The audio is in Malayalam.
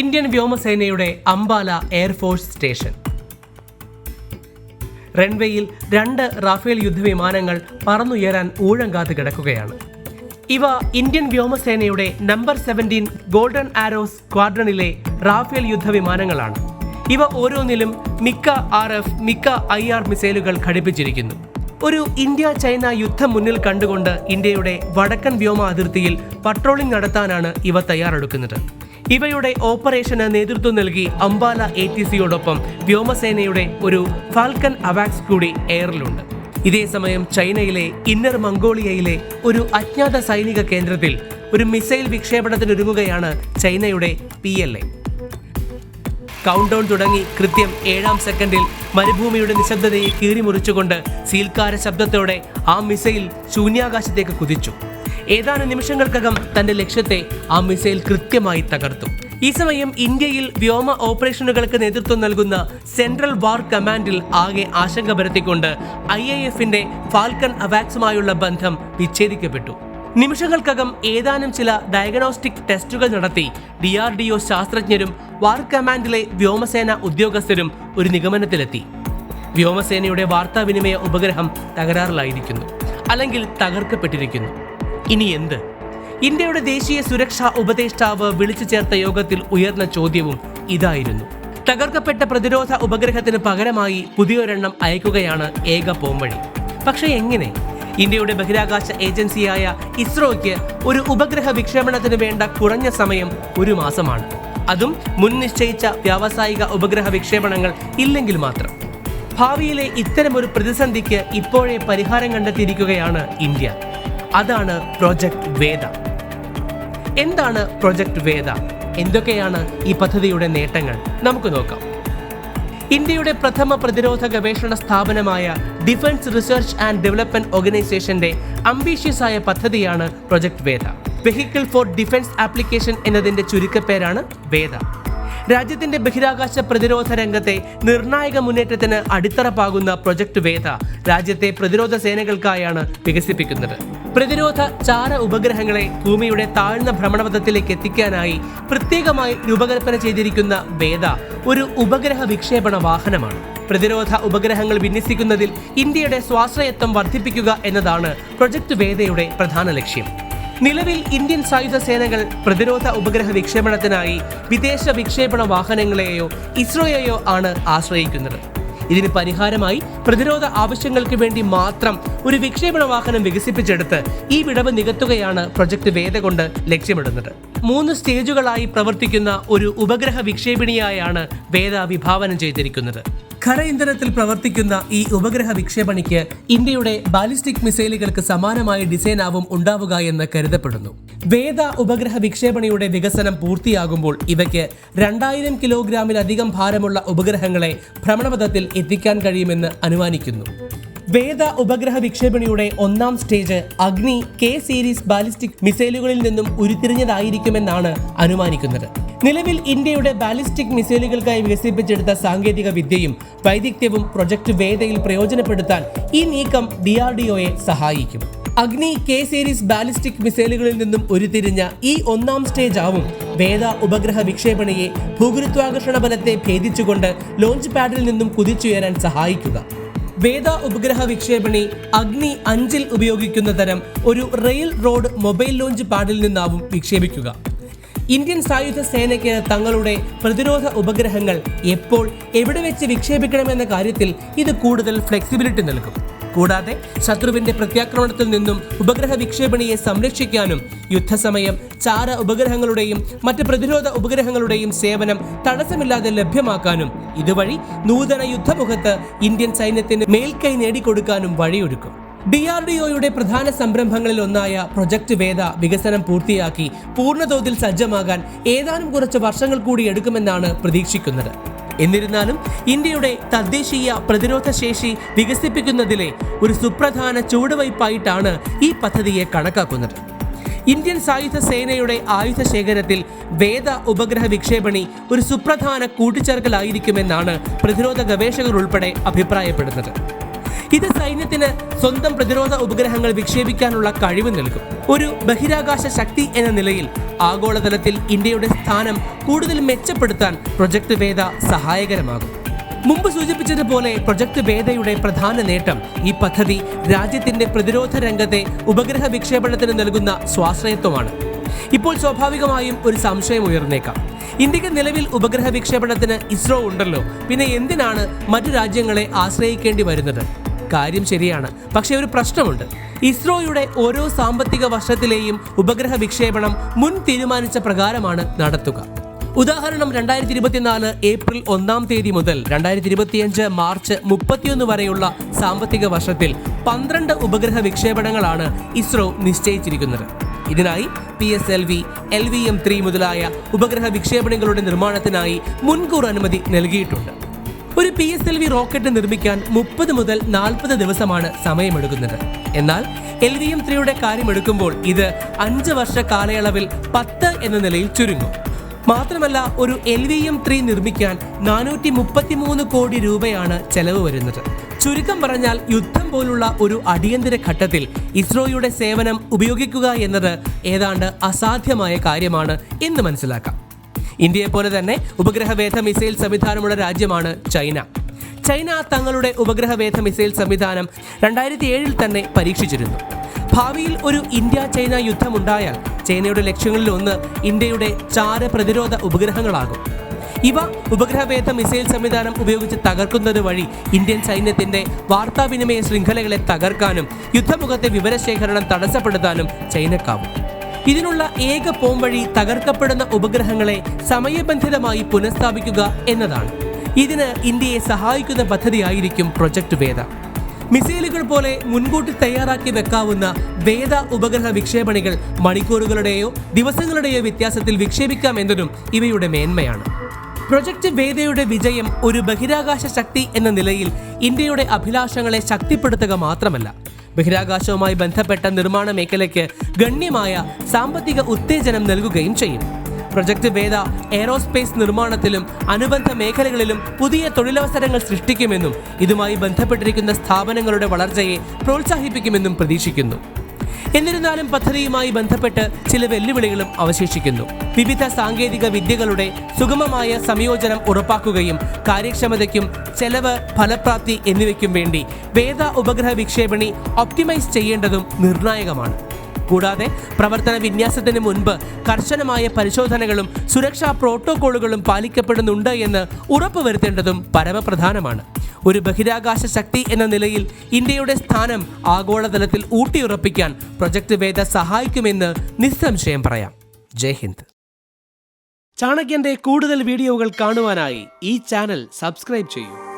ഇന്ത്യൻ വ്യോമസേനയുടെ അംബാല എയർഫോഴ്സ് സ്റ്റേഷൻ. റൺവേയിൽ രണ്ട് റാഫേൽ യുദ്ധവിമാനങ്ങൾ പറന്നുയരാൻ ഊഴം കിടക്കുകയാണ്. ഇവ ഇന്ത്യൻ വ്യോമസേനയുടെ നമ്പർ സെവന്റീൻ ഗോൾഡൻ ആരോസ് സ്ക്വാഡ്രണിലെ റാഫേൽ യുദ്ധവിമാനങ്ങളാണ്. ഇവ ഓരോന്നിലും MICA R F MICA I R മിസൈലുകൾ ഘടിപ്പിച്ചിരിക്കുന്നു. ഒരു ഇന്ത്യ ചൈന യുദ്ധം മുന്നിൽ കണ്ടുകൊണ്ട് ഇന്ത്യയുടെ വടക്കൻ വ്യോമ അതിർത്തിയിൽ പട്രോളിംഗ് നടത്താനാണ് ഇവ തയ്യാറെടുക്കുന്നത്. ഇവയുടെ ഓപ്പറേഷന് നേതൃത്വം നൽകി അംബാല എ ടി സിയോടൊപ്പം വ്യോമസേനയുടെ ഒരു ഫാൽക്കൻ അവാക്സ് കൂടി എയറിലുണ്ട്. ഇതേസമയം ചൈനയിലെ ഇന്നർ മംഗോളിയയിലെ ഒരു അജ്ഞാത സൈനിക കേന്ദ്രത്തിൽ ഒരു മിസൈൽ വിക്ഷേപണത്തിനൊരുങ്ങുകയാണ് ചൈനയുടെ P L A count down തുടങ്ങി കൃത്യം ഏഴാം സെക്കൻഡിൽ മരുഭൂമിയുടെ നിശബ്ദതയെ കീറിമുറിച്ചുകൊണ്ട് സീൽക്കാര ശബ്ദത്തോടെ ആ മിസൈൽ ശൂന്യാകാശത്തേക്ക് കുതിച്ചു. ഏതാനും നിമിഷങ്ങൾക്കകം തന്റെ ലക്ഷ്യത്തെ ആ മിസൈൽ കൃത്യമായി തകർത്തു. ഈ സമയം ഇന്ത്യയിൽ വ്യോമ ഓപ്പറേഷനുകൾക്ക് നേതൃത്വം നൽകുന്ന സെൻട്രൽ വാർ കമാൻഡിൽ ആകെ ആശങ്ക പരത്തിക്കൊണ്ട് ഐ എ എഫിന്റെ ഫാൽക്കൺ അവാക്സുമായുള്ള ബന്ധം വിച്ഛേദിക്കപ്പെട്ടു. നിമിഷങ്ങൾക്കകം ഏതാനും ചില ഡയഗ്നോസ്റ്റിക് ടെസ്റ്റുകൾ നടത്തി ഡി ആർ ഡി ഒ ശാസ്ത്രജ്ഞരും വാർ കമാൻഡിലെ വ്യോമസേന ഉദ്യോഗസ്ഥരും ഒരു നിഗമനത്തിലെത്തി. വ്യോമസേനയുടെ വാർത്താവിനിമയ ഉപഗ്രഹം തകരാറിലായിരിക്കുന്നു. അല്ലെങ്കിൽ തകർക്കപ്പെട്ടിരിക്കുന്നു. ഇനി എന്ത്? ഇന്ത്യയുടെ ദേശീയ സുരക്ഷാ ഉപദേഷ്ടാവ് വിളിച്ചു ചേർത്ത യോഗത്തിൽ ഉയർന്ന ചോദ്യവും ഇതായിരുന്നു. തകർക്കപ്പെട്ട പ്രതിരോധ ഉപഗ്രഹത്തിന് പകരമായി പുതിയൊരെണ്ണം അയക്കുകയാണ് ഏക പോംവഴി. പക്ഷേ എങ്ങനെ? ഇന്ത്യയുടെ ബഹിരാകാശ ഏജൻസിയായ ഇസ്രോയ്ക്ക് ഒരു ഉപഗ്രഹ വിക്ഷേപണത്തിന് വേണ്ട കുറഞ്ഞ സമയം ഒരു മാസമാണ്. അതും മുൻ നിശ്ചയിച്ച വ്യാവസായിക ഉപഗ്രഹ വിക്ഷേപണങ്ങൾ ഇല്ലെങ്കിൽ മാത്രം. ഭാവിയിലെ ഇത്തരമൊരു പ്രതിസന്ധിക്ക് ഇപ്പോഴേ പരിഹാരം കണ്ടെത്തിയിരിക്കുകയാണ് ഇന്ത്യ. അതാണ് പ്രോജക്റ്റ് വേദ. എന്താണ് പ്രൊജക്ട് വേദ? എന്തൊക്കെയാണ് ഈ പദ്ധതിയുടെ നേട്ടങ്ങൾ? നമുക്ക് നോക്കാം. ഇന്ത്യയുടെ പ്രഥമ പ്രതിരോധ ഗവേഷണ സ്ഥാപനമായ ഡിഫൻസ് റിസർച്ച് ആൻഡ് ഡെവലപ്മെന്റ് ഓർഗനൈസേഷന്റെ അംബീഷ്യസ് ആയ പദ്ധതിയാണ് project VEDA. Vehicle for defence application എന്നതിന്റെ ചുരുക്കപ്പേരാണ് വേദ. രാജ്യത്തിന്റെ ബഹിരാകാശ പ്രതിരോധ രംഗത്തെ നിർണായക മുന്നേറ്റത്തിന് അടിത്തറ പാകുന്ന പ്രൊജക്ട് വേദ രാജ്യത്തെ പ്രതിരോധ സേനകൾക്കായാണ് വികസിപ്പിക്കുന്നത്. പ്രതിരോധ ചാര ഉപഗ്രഹങ്ങളെ ഭൂമിയുടെ താഴ്ന്ന ഭ്രമണപഥത്തിലേക്ക് എത്തിക്കാനായി പ്രത്യേകമായി രൂപകൽപ്പന ചെയ്തിരിക്കുന്ന വേദ ഒരു ഉപഗ്രഹ വിക്ഷേപണ വാഹനമാണ്. പ്രതിരോധ ഉപഗ്രഹങ്ങൾ വിന്യസിക്കുന്നതിൽ ഇന്ത്യയുടെ സ്വാശ്രയത്വം വർദ്ധിപ്പിക്കുക എന്നതാണ് പ്രൊജക്ട് വേദയുടെ പ്രധാന ലക്ഷ്യം. നിലവിൽ ഇന്ത്യൻ സായുധ സേനകൾ പ്രതിരോധ ഉപഗ്രഹ വിക്ഷേപണത്തിനായി വിദേശ വിക്ഷേപണ വാഹനങ്ങളെയോ ഇസ്രോയെയോ ആണ് ആശ്രയിക്കുന്നത്. ഇതിന് പരിഹാരമായി പ്രതിരോധ ആവശ്യങ്ങൾക്ക് വേണ്ടി മാത്രം ഒരു വിക്ഷേപണ വാഹനം വികസിപ്പിച്ചെടുത്ത് ഈ വിടവ് നികത്തുകയാണ് പ്രൊജക്ട് വേദ കൊണ്ട് ലക്ഷ്യമിടുന്നത്. മൂന്ന് സ്റ്റേജുകളായി പ്രവർത്തിക്കുന്ന ഒരു ഉപഗ്രഹ വിക്ഷേപിണിയായാണ് വേദ വിഭാവനം ചെയ്തിരിക്കുന്നത്. ഖര ഇന്ധനത്തിൽ പ്രവർത്തിക്കുന്ന ഈ ഉപഗ്രഹ വിക്ഷേപണിക്ക് ഇന്ത്യയുടെ ബാലിസ്റ്റിക് മിസൈലുകൾക്ക് സമാനമായ ഡിസൈനാവും ഉണ്ടാവുക എന്ന് കരുതപ്പെടുന്നു. വേദ ഉപഗ്രഹ വിക്ഷേപണിയുടെ വികസനം പൂർത്തിയാകുമ്പോൾ ഇവയ്ക്ക് രണ്ടായിരം കിലോഗ്രാമിലധികം ഭാരമുള്ള ഉപഗ്രഹങ്ങളെ ഭ്രമണപഥത്തിൽ എത്തിക്കാൻ കഴിയുമെന്ന് അനുമാനിക്കുന്നു. വേദ ഉപഗ്രഹ വിക്ഷേപണിയുടെ ഒന്നാം സ്റ്റേജ് അഗ്നി കെ സീരീസ് ബാലിസ്റ്റിക് മിസൈലുകളിൽ നിന്നും ഉരുത്തിരിഞ്ഞതായിരിക്കുമെന്നാണ് അനുമാനിക്കുന്നത്. നിലവിൽ ഇന്ത്യയുടെ ബാലിസ്റ്റിക് മിസൈലുകൾക്കായി വികസിപ്പിച്ചെടുത്ത സാങ്കേതിക വിദ്യയും വൈദഗ്ധ്യവും പ്രൊജക്ട് വേദയിൽ പ്രയോജനപ്പെടുത്താൻ ഈ നീക്കം ഡി ആർ ഡി ഒയെ സഹായിക്കും. അഗ്നി കെ സീരീസ് ബാലിസ്റ്റിക് മിസൈലുകളിൽ നിന്നും ഉരുത്തിരിഞ്ഞ ഈ ഒന്നാം സ്റ്റേജ് ആവും വേദ ഉപഗ്രഹ വിക്ഷേപണിയെ ഭൂഗുരുത്വാകർഷണ ബലത്തെ ഭേദിച്ചുകൊണ്ട് ലോഞ്ച് പാഡിൽ നിന്നും കുതിച്ചുയരാൻ സഹായിക്കുക. വേദ ഉപഗ്രഹ വിക്ഷേപണി അഗ്നി അഞ്ചിൽ ഉപയോഗിക്കുന്ന തരം ഒരു റെയിൽ റോഡ് മൊബൈൽ ലോഞ്ച് പാഡിൽ നിന്നാവും വിക്ഷേപിക്കുക. ഇന്ത്യൻ സായുധ സേനയ്ക്ക് തങ്ങളുടെ പ്രതിരോധ ഉപഗ്രഹങ്ങൾ എപ്പോൾ എവിടെ വെച്ച് വിക്ഷേപിക്കണമെന്ന കാര്യത്തിൽ ഇത് കൂടുതൽ ഫ്ലെക്സിബിലിറ്റി നൽകും. കൂടാതെ ശത്രുവിന്റെ പ്രത്യാക്രമണത്തിൽ നിന്നും ഉപഗ്രഹ വിക്ഷേപണിയെ സംരക്ഷിക്കാനും യുദ്ധസമയം ചാര ഉപഗ്രഹങ്ങളുടെയും മറ്റ് പ്രതിരോധ ഉപഗ്രഹങ്ങളുടെയും സേവനം തടസ്സമില്ലാതെ ലഭ്യമാക്കാനും ഇതുവഴി നൂതന യുദ്ധമുഖത്ത് ഇന്ത്യൻ സൈന്യത്തിന് മേൽക്കൈ നേടിക്കൊടുക്കാനും വഴിയൊരുക്കും. ഡി ആർ ഡി ഒയുടെ പ്രധാന സംരംഭങ്ങളിൽ ഒന്നായ പ്രൊജക്ട് വേദ വികസനം പൂർത്തിയാക്കി പൂർണതോതിൽ സജ്ജമാകാൻ ഏതാനും കുറച്ച് വർഷങ്ങൾ കൂടി എടുക്കുമെന്നാണ് പ്രതീക്ഷിക്കുന്നത്. എന്നിരുന്നാലും ഇന്ത്യയുടെ തദ്ദേശീയ പ്രതിരോധ ശേഷി വികസിപ്പിക്കുന്നതിലെ ഒരു സുപ്രധാന ചുവടുവയ്പായിട്ടാണ് ഈ പദ്ധതിയെ കണക്കാക്കുന്നത്. ഇന്ത്യൻ സായുധ സേനയുടെ ആയുധ ശേഖരത്തിൽ വേദ ഉപഗ്രഹ വിക്ഷേപണി ഒരു സുപ്രധാന കൂട്ടിച്ചേർക്കലായിരിക്കുമെന്നാണ് പ്രതിരോധ ഗവേഷകർ ഉൾപ്പെടെ അഭിപ്രായപ്പെടുന്നത്. ഇത് സൈന്യത്തിന് സ്വന്തം പ്രതിരോധ ഉപഗ്രഹങ്ങൾ വിക്ഷേപിക്കാനുള്ള കഴിവ് നൽകും. ഒരു ബഹിരാകാശ ശക്തി എന്ന നിലയിൽ ആഗോളതലത്തിൽ ഇന്ത്യയുടെ സ്ഥാനം കൂടുതൽ മെച്ചപ്പെടുത്താൻ പ്രൊജക്ട് വേദ സഹായകരമാകും. മുമ്പ് സൂചിപ്പിച്ചതുപോലെ പ്രൊജക്ട് വേദയുടെ പ്രധാന നേട്ടം ഈ പദ്ധതി രാജ്യത്തിന്റെ പ്രതിരോധ രംഗത്തെ ഉപഗ്രഹ വിക്ഷേപണത്തിന് നൽകുന്ന സ്വാശ്രയത്വമാണ്. ഇപ്പോൾ സ്വാഭാവികമായും ഒരു സംശയം ഉയർന്നേക്കാം. ഇന്ത്യയ്ക്ക് നിലവിൽ ഉപഗ്രഹ വിക്ഷേപണത്തിന് ഇസ്രോ ഉണ്ടല്ലോ. പിന്നെ എന്തിനാണ് മറ്റു രാജ്യങ്ങളെ ആശ്രയിക്കേണ്ടി വരുന്നത്? കാര്യം ശരിയാണ്. പക്ഷേ ഒരു പ്രശ്നമുണ്ട്. ഇസ്രോയുടെ ഓരോ സാമ്പത്തിക വർഷത്തിലെയും ഉപഗ്രഹ വിക്ഷേപണം മുൻ തീരുമാനിച്ച പ്രകാരമാണ് നടത്തുക. ഉദാഹരണം രണ്ടായിരത്തി ഇരുപത്തിനാല് ഏപ്രിൽ ഒന്നാം തീയതി മുതൽ രണ്ടായിരത്തി ഇരുപത്തിയഞ്ച് മാർച്ച് മുപ്പത്തിയൊന്ന് വരെയുള്ള സാമ്പത്തിക വർഷത്തിൽ പന്ത്രണ്ട് ഉപഗ്രഹ വിക്ഷേപണങ്ങളാണ് ഇസ്രോ നിശ്ചയിച്ചിരിക്കുന്നത്. ഇതിനായി P S L V L V M three മുതലായ ഉപഗ്രഹ വിക്ഷേപണങ്ങളുടെ നിർമ്മാണത്തിനായി മുൻകൂർ അനുമതി നൽകിയിട്ടുണ്ട്. ഒരു P S L V rocket നിർമ്മിക്കാൻ മുപ്പത് മുതൽ നാൽപ്പത് ദിവസമാണ് സമയമെടുക്കുന്നത്. എന്നാൽ എൽ വി എം ത്രീയുടെ കാര്യമെടുക്കുമ്പോൾ ഇത് അഞ്ച് വർഷ കാലയളവിൽ പത്ത് എന്ന നിലയിൽ ചുരുങ്ങും. മാത്രമല്ല ഒരു എൽ വി എം ത്രീ നിർമ്മിക്കാൻ നാനൂറ്റി മുപ്പത്തിമൂന്ന് കോടി രൂപയാണ് ചെലവ് വരുന്നത്. ചുരുക്കം പറഞ്ഞാൽ യുദ്ധം പോലുള്ള ഒരു അടിയന്തര ഘട്ടത്തിൽ ഇസ്രോയുടെ സേവനം ഉപയോഗിക്കുക എന്നത് ഏതാണ്ട് അസാധ്യമായ കാര്യമാണ് എന്ന് മനസ്സിലാക്കാം. ഇന്ത്യയെ പോലെ തന്നെ ഉപഗ്രഹവേധ മിസൈൽ സംവിധാനമുള്ള രാജ്യമാണ് ചൈന. ചൈന തങ്ങളുടെ ഉപഗ്രഹവേധ മിസൈൽ സംവിധാനം രണ്ടായിരത്തി ഏഴിൽ തന്നെ പരീക്ഷിച്ചിരുന്നു. ഭാവിയിൽ ഒരു ഇന്ത്യ ചൈന യുദ്ധമുണ്ടായാൽ ചൈനയുടെ ലക്ഷ്യങ്ങളിൽ ഒന്ന് ഇന്ത്യയുടെ ചാര പ്രതിരോധ ഉപഗ്രഹങ്ങളാകും. ഇവ ഉപഗ്രഹവേധ മിസൈൽ സംവിധാനം ഉപയോഗിച്ച് തകർക്കുന്നത് വഴി ഇന്ത്യൻ സൈന്യത്തിന്റെ വാർത്താവിനിമയ ശൃംഖലകളെ തകർക്കാനും യുദ്ധമുഖത്തെ വിവരശേഖരണം തടസ്സപ്പെടുത്താനും ചൈനക്കാവും. ഇതിനുള്ള ഏക പോംവഴി തകർക്കപ്പെടുന്ന ഉപഗ്രഹങ്ങളെ സമയബന്ധിതമായി പുനഃസ്ഥാപിക്കുക എന്നതാണ്. ഇതിന് ഇന്ത്യയെ സഹായിക്കുന്ന പദ്ധതിയായിരിക്കും പ്രൊജക്ട് വേദ. മിസൈലുകൾ പോലെ മുൻകൂട്ടി തയ്യാറാക്കി വെക്കാവുന്ന വേദ ഉപഗ്രഹ വിക്ഷേപണികൾ മണിക്കൂറുകളുടെയോ ദിവസങ്ങളുടെയോ വ്യത്യാസത്തിൽ വിക്ഷേപിക്കാം എന്നതും ഇവയുടെ മേന്മയാണ്. പ്രൊജക്ട് വേദയുടെ വിജയം ഒരു ബഹിരാകാശ ശക്തി എന്ന നിലയിൽ ഇന്ത്യയുടെ അഭിലാഷങ്ങളെ ശക്തിപ്പെടുത്തുക മാത്രമല്ല ബഹിരാകാശവുമായി ബന്ധപ്പെട്ട നിർമ്മാണ മേഖലയ്ക്ക് ഗണ്യമായ സാമ്പത്തിക ഉത്തേജനം നൽകുകയും ചെയ്യും. പ്രൊജക്ട് വേദ എയറോസ്പേസ് നിർമ്മാണത്തിലും അനുബന്ധ മേഖലകളിലും പുതിയ തൊഴിലവസരങ്ങൾ സൃഷ്ടിക്കുമെന്നും ഇതുമായി ബന്ധപ്പെട്ടിരിക്കുന്ന സ്ഥാപനങ്ങളുടെ വളർച്ചയെ പ്രോത്സാഹിപ്പിക്കുമെന്നും പ്രതീക്ഷിക്കുന്നു. എന്നിരുന്നാലും പദ്ധതിയുമായി ബന്ധപ്പെട്ട് ചില വെല്ലുവിളികളും അവശേഷിക്കുന്നു. വിവിധ സാങ്കേതിക വിദ്യകളുടെ സുഗമമായ സംയോജനം ഉറപ്പാക്കുകയും കാര്യക്ഷമതയ്ക്കും ചെലവ് ഫലപ്രാപ്തി എന്നിവയ്ക്കും വേണ്ടി വേദ ഉപഗ്രഹ വിക്ഷേപണി ഒപ്റ്റിമൈസ് ചെയ്യേണ്ടതും നിർണായകമാണ്. കൂടാതെ പ്രവർത്തന വിന്യാസത്തിന് മുൻപ് കർശനമായ പരിശോധനകളും സുരക്ഷാ പ്രോട്ടോകോളുകളും പാലിക്കപ്പെടുന്നുണ്ട് എന്ന് ഉറപ്പുവരുത്തേണ്ടതും പരമപ്രധാനമാണ്. ഒരു ബഹിരാകാശ ശക്തി എന്ന നിലയിൽ ഇന്ത്യയുടെ സ്ഥാനം ആഗോളതലത്തിൽ ഊട്ടിയുറപ്പിക്കാൻ പ്രൊജക്ട് വേദ സഹായിക്കുമെന്ന് നിസ്സംശയം പറയാം. ജയ് ഹിന്ദ്. ചാണക്യന്റെ കൂടുതൽ വീഡിയോകൾ കാണുവാനായി ഈ ചാനൽ സബ്സ്ക്രൈബ് ചെയ്യൂ.